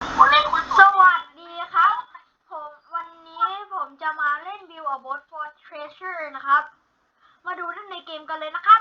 สวัสดีครับ ผมวันนี้ผมจะมาเล่น Build a Boat for Treasure นะครับ มาดูท่นในเกมกันเลยนะครับ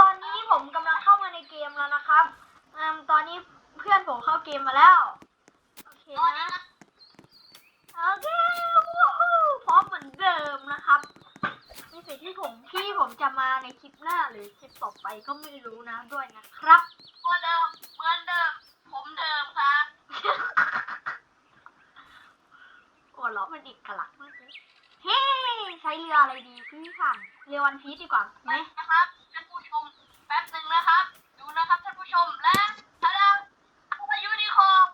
ตอนนี้ผมกำลังเข้ามาในเกมแล้วนะครับอตอนนี้เพื่อนผมเข้าเกมมาแล้ว โอเคนะ โอเคพร้อมเหมือนเดิมนะครับ นี่สิ่งที่ผมที่ผมจะมาในคลิปหน้าหรือคลิปต่อไปก็ไม่รู้นะด้วยนะครับเหมือนเดิมเหมือนเดิม ผมเดิมครับหัวเราะมันเอกลักษณ์มากเลยเฮ้ใช้เรืออะไรดีพี่ผ่านเรือวันพีชดีกว่าไหมนะครับท่านผู้ชมแป๊บหนึ่งนะครับ ดูนะครับท่านผู้ชมและทะเลพายุนิคอร์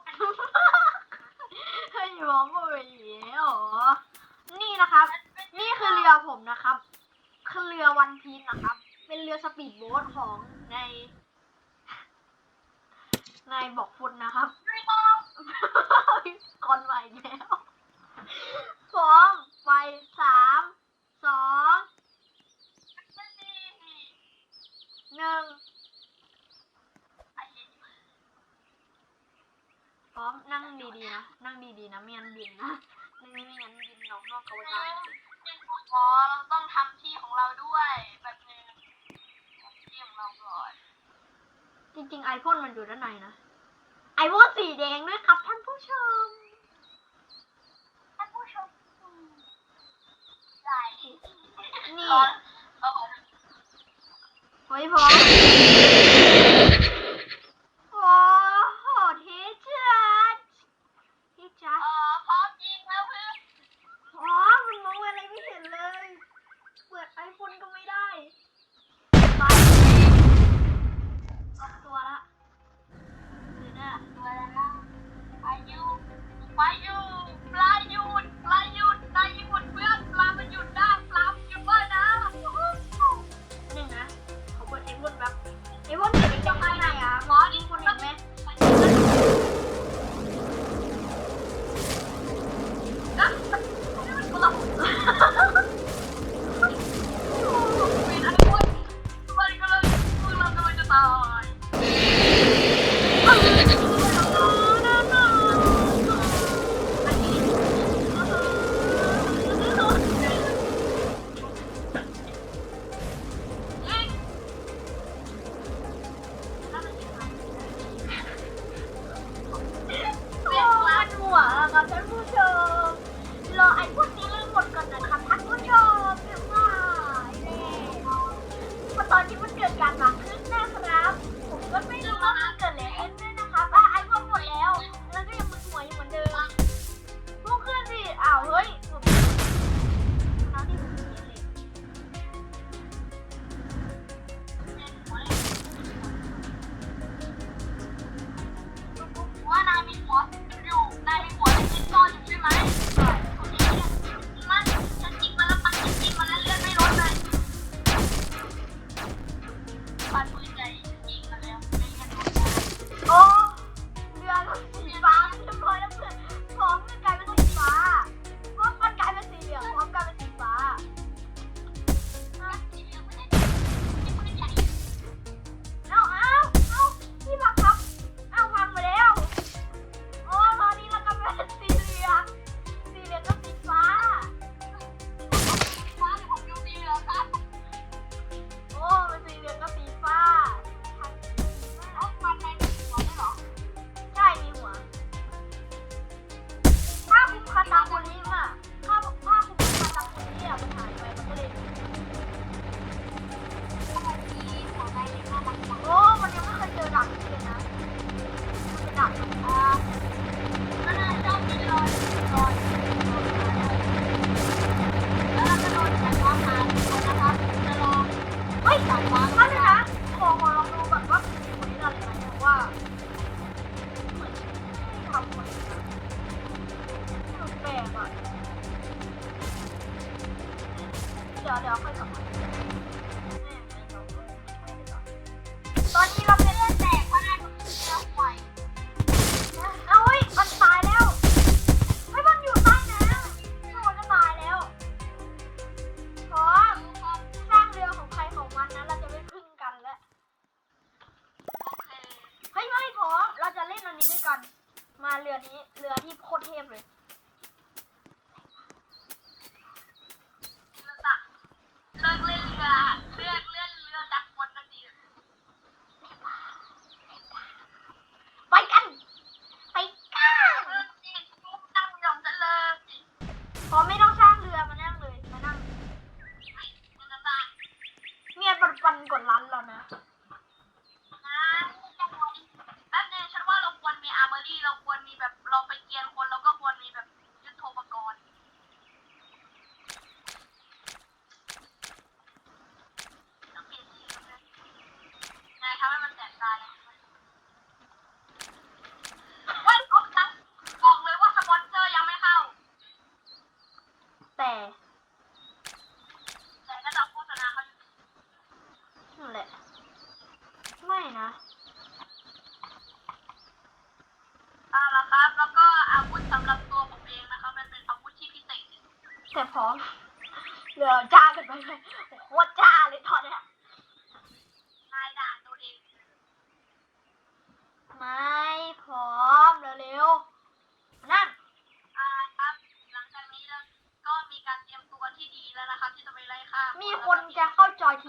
เฮ้ยร้องมาเลยเหรอนี่นะครับนี่คือเรือผมนะครับคือเรือวันพีชนะครับ เป็นเรือสปีดโบ๊ทของในในบอกฟุตนะครับยูนิคอนใหม่แล้วพร้อมไปสามสองหนึ่งพร้อมนั่งดีๆนะ นั่งดีๆนะไม่งั้นบินนะไม่ไม่งั้นบินน้องนอกเขาจะข อเราต้องทำที่ของเราด้วยแบบนึงที่ของเราก่อนจริงๆไอพ่นมันอยู่ด้านในนะ ไอพ่นสีแดงด้วยครับท่านผู้ชม ท่านผู้ชมได้นี่ โอ้โหเฮ้ยพร้อ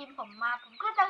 นผมมาผมก็จะ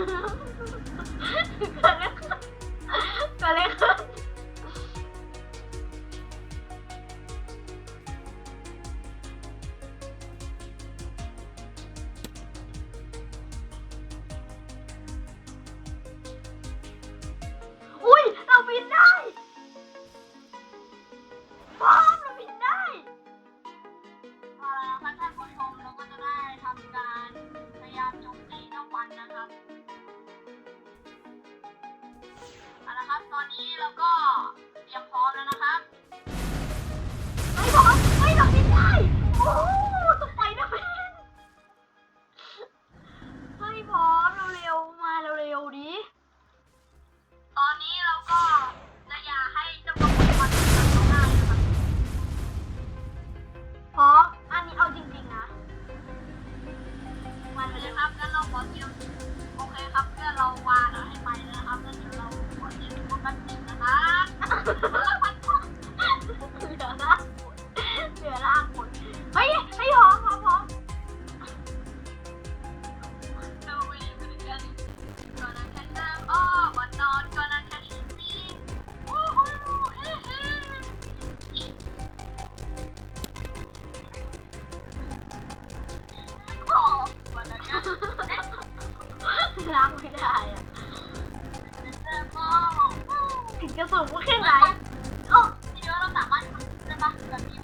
ハハハハ! ล้างไม่ได้อ่อถึงกระสุนก็ขึ้นไหนโอ้คิดว่เราสามารถทำได้ปะแบบนี้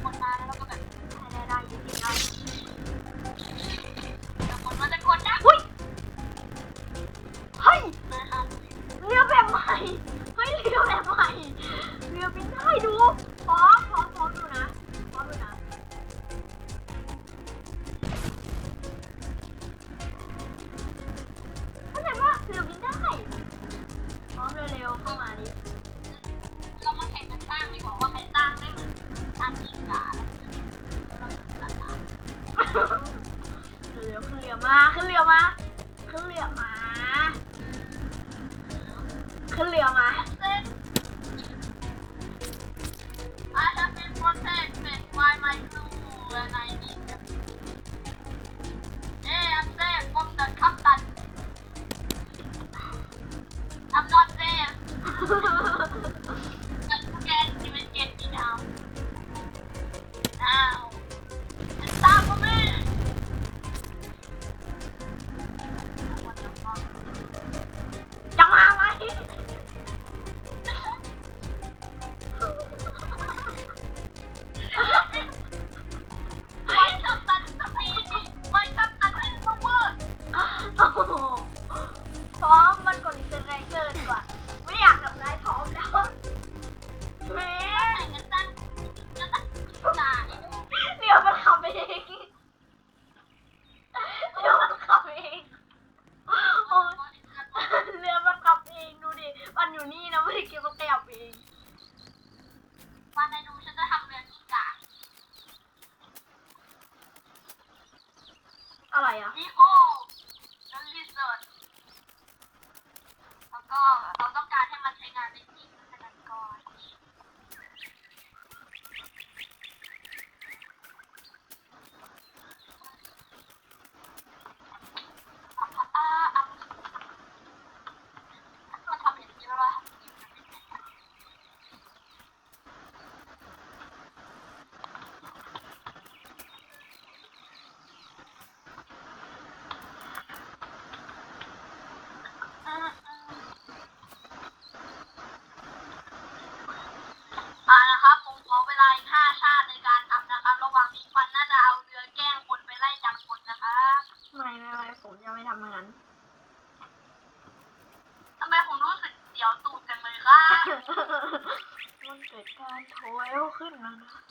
มันโถยขึ้นแล้วนะ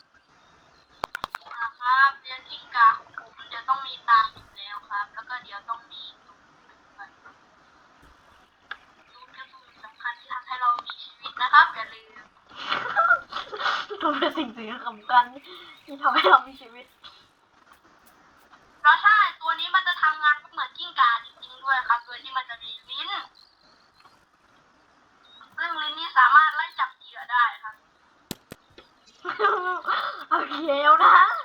एवढा?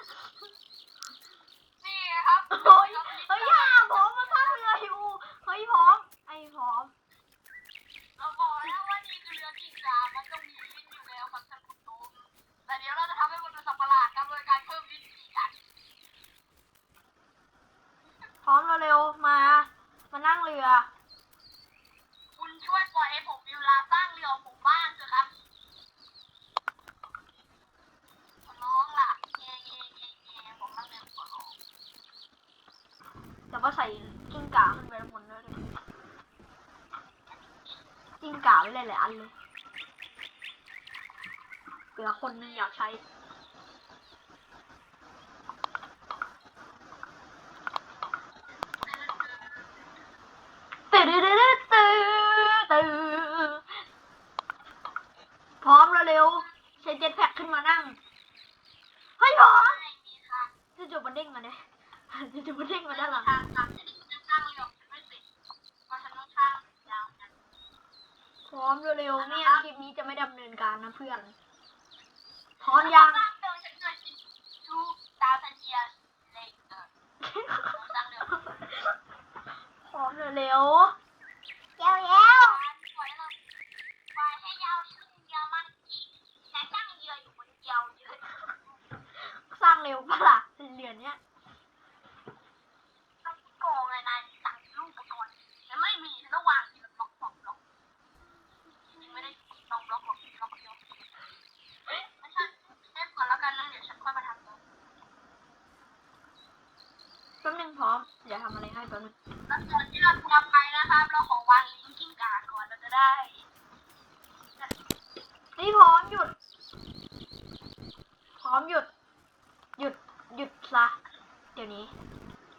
ลือคนนึงอยากใช้ตื่นตื่นตื่นตื่นพร้อมแล้วเร็วใช้เจ็ตแพ็คขึ้นมานั่งเฮ้ยพร้อจะจุดมันเด้งมาเนี่ยจะจุดมันเด้งมาได้านหลังทางทางจะได้จะสร้างเร็วไม่เสร็จเพร้องสร้วนะพร้อมเร็วๆไม่งั้นคลิปนี้จะไม่ดำเนินการนะเพื่อน พร้อมยัง สร้างเร็วฉันเกิดดูดาวทันเทียเล็กเกินสร้างเร็ว พร้อมเร็ว ยาวยาวปล่อยเลยปล่อยให้ยาวขึ้นยาวมากอีกแต่ตั้งเยอะอยู่บนยาวเยอะ ๆสร้างเร็วปะล่ะเหรียญเนี้ย ต้องโกงเลยนายสั่งลูกก่อนฉันไม่มีฉันต้องวางทีละบล็อกบล็อกบล็อกยังไม่ได้บล็อกบล็อกบล็อกบล็อกเดียวไม่ใช่เล่นก่อนแล้วกันแล้วเดี๋ยวฉันค่อยมาทำต่อ แป๊บนึงพร้อมเดี๋ยวทำอะไรให้แป๊บนึง แล้วก่อนที่เราทำไปนะครับ เราขอวางลิงก์กิ้งกาก่อนเราจะได้ นี่พร้อมหยุด พร้อมหยุด หยุด หยุดซะ เดี๋ยวนี้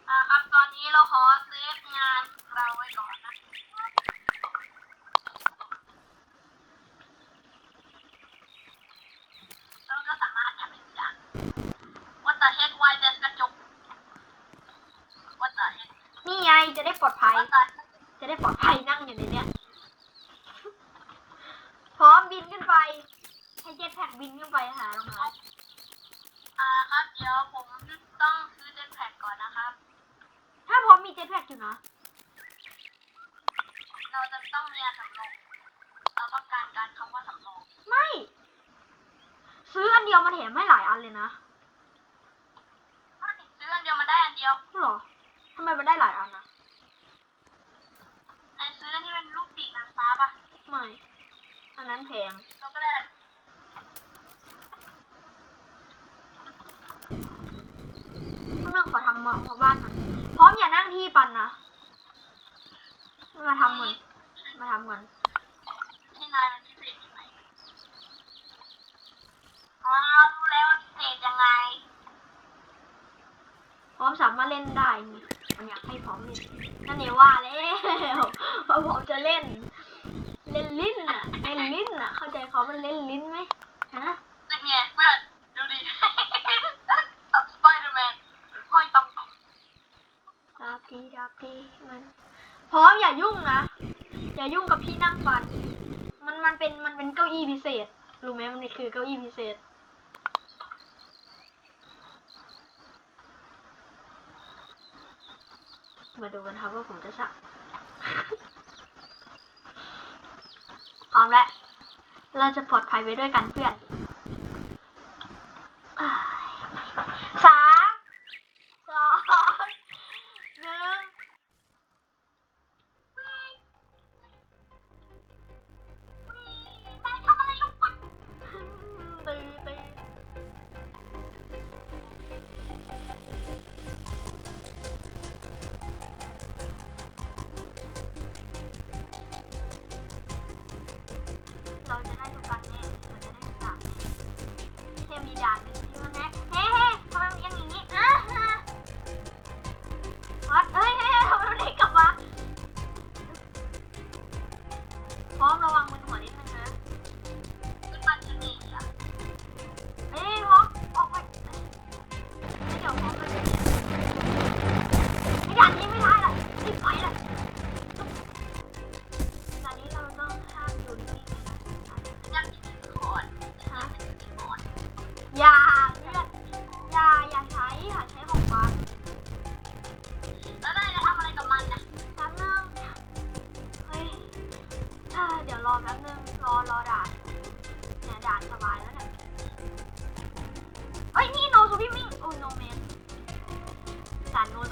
อ่าครับ ตอนนี้เราขอเซฟงานเราไว้ก่อนนะ แล้วก็สามารถทำอีกอย่าง What the heck why there's กระจก What the heck นี่ไงจะได้ปลอดภัย What the heck จะได้ปล อดภัยนั่งอยู่ในเนี้ยพร้อมบินขึ้นไป ให้เจ็ตแพ็กบินขึ้นไปหารองเท้าอ่าครับเดี๋ยวผมต้องซื้อเจนแพ็กก่อนนะครับ ถ้าพร้อมมีเจ็ตแพ็กอยู่นะ เราจะต้องมีอันสำรองเราต้องการการคำว่าสำรองไม่ ซื้ออันเดียวมันแถมให้หลายอันเลยนะซื้ออันเดียวมาได้อันเดียวหรอทำไมมันได้หลายอันนะ ไอ้ซื้ออันที่เป็นลูกปีกนางฟ้าป่ะไม่อันนั้นแพงเราก็ได้เพื่อนขอทำมาบ้านมันพร้อมอย่านั่งที่ปันนะ มาทำมันมาทำมันที่นายมันพิเศษยังไงอ๋อรู้แล้วว่าพิเศษยังไง พร้อมสามารถเล่นได้นี่ มันอยากให้พร้อมเล่นนั่นเองว่าแล้วพร้อมจะเล่น เล่นลิ้นอะเล่นลิ้นอะ เข้าใจเขามันเล่นลิ้นไหมฮะเป็นไงเพื่อนดูดิสไปเดอร์แมนห้อยตองดาบดีดาบดีมันพร้อมอย่ายุ่งนะ อย่ายุ่งกับพี่นั่งฟัน มันมันเป็นมันเป็นเก้าอี้พิเศษ รู้ไหมมันคือเก้าอี้พิเศษ มาดูกันครับว่าผมจะสักพร้อมแล้ว เราจะปลอดภัยไปด้วยกันเพื่อน อยากกินก่อนฮะกินก่อนอย่าเลือดอย่าอย่าใช้อย่าใช้ของฟันแล้วนายจะทำอะไรกับมันนะแป๊บนึงเฮ้ยเอ่อเดี๋ยวรอแป๊บนึงรอรอด่านเนี่ยด่านสบายแล้วเนี่ยเฮ้ยนี่โนสวิมมิ่งโอ้โนแมนด่านโนส